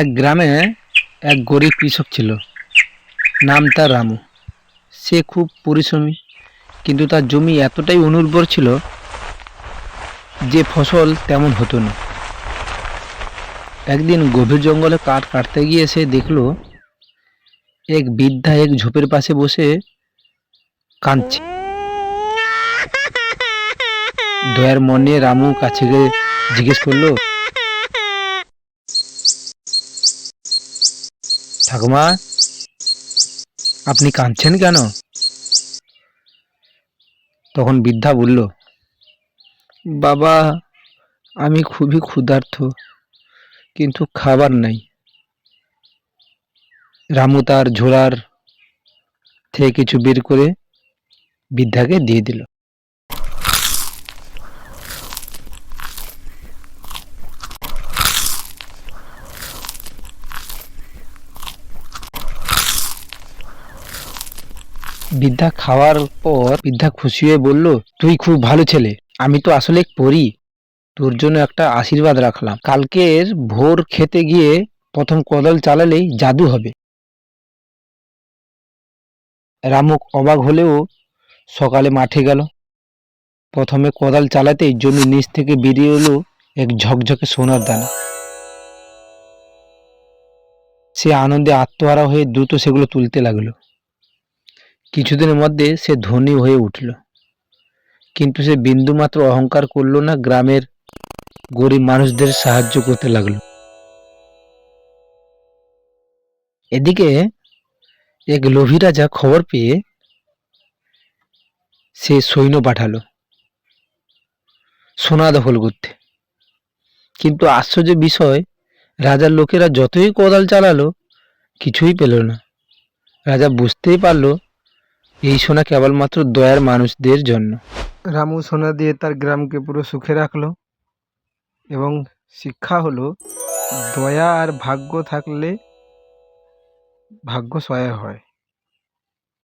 এক গ্রামে এক গরিব কৃষক ছিল। নাম তার রামু। সে খুব পরিশ্রমী, কিন্তু তার জমি এতটাই অনুর্বর ছিল যে ফসল তেমন হতো না। একদিন গভীর জঙ্গলে কাঠ কাটতে গিয়ে সে দেখল, এক বৃদ্ধা এক ঝোপের পাশে বসে কাঁদছে। দয়ার মনে রামু কাছে গিয়ে জিজ্ঞেস করল ঠাকুমা, আপনি কাঁদছেন কেন? তখন বৃদ্ধা বলল, বাবা, আমি খুবই ক্ষুধার্ত, কিন্তু খাবার নাই। রামু তার ঝোলার থেকে কিছু বের করে বৃদ্ধাকে দিয়ে দিল। বৃদ্ধা খাওয়ার পর বৃদ্ধা খুশি হয়ে বলল, তুই খুব ভালো ছেলে, আমি তো আসলে পড়ি। তোর জন্য একটা আশীর্বাদ রাখলাম। কালকের ভোর খেতে গিয়ে প্রথম কোদাল চালালেই জাদু হবে। রামুক অবাক হলেও সকালে মাঠে গেল। প্রথমে কোদাল চালাতেই জমি নিচ থেকে বেরিয়ে এলো এক ঝকঝকে সোনার দানা। সে আনন্দে আত্মহারা হয়ে দ্রুত সেগুলো তুলতে লাগল। কিছুদিনের মধ্যে সে ধনী হয়ে উঠল। কিন্তু সে বিন্দুমাত্র অহংকার করল না, গ্রামের গরিব মানুষদের সাহায্য করতে লাগল। এদিকে এক লোভী রাজা খবর পেয়ে সে সৈন্য পাঠালো, সোনা দখল করতে। কিন্তু আশ্চর্য বিষয়, রাজার লোকেরা যতই কোদাল চালালো, কিছুই পেল না। রাজা বুঝতেই পারল এই সোনা কেবলমাত্র দয়ার মানুষদের জন্য। রামু সোনা দিয়ে তার গ্রামকে পুরো সুখে রাখল এবং শিক্ষা হলো, দয়া আর ভাগ্য থাকলে ভাগ্য সহায় হয়।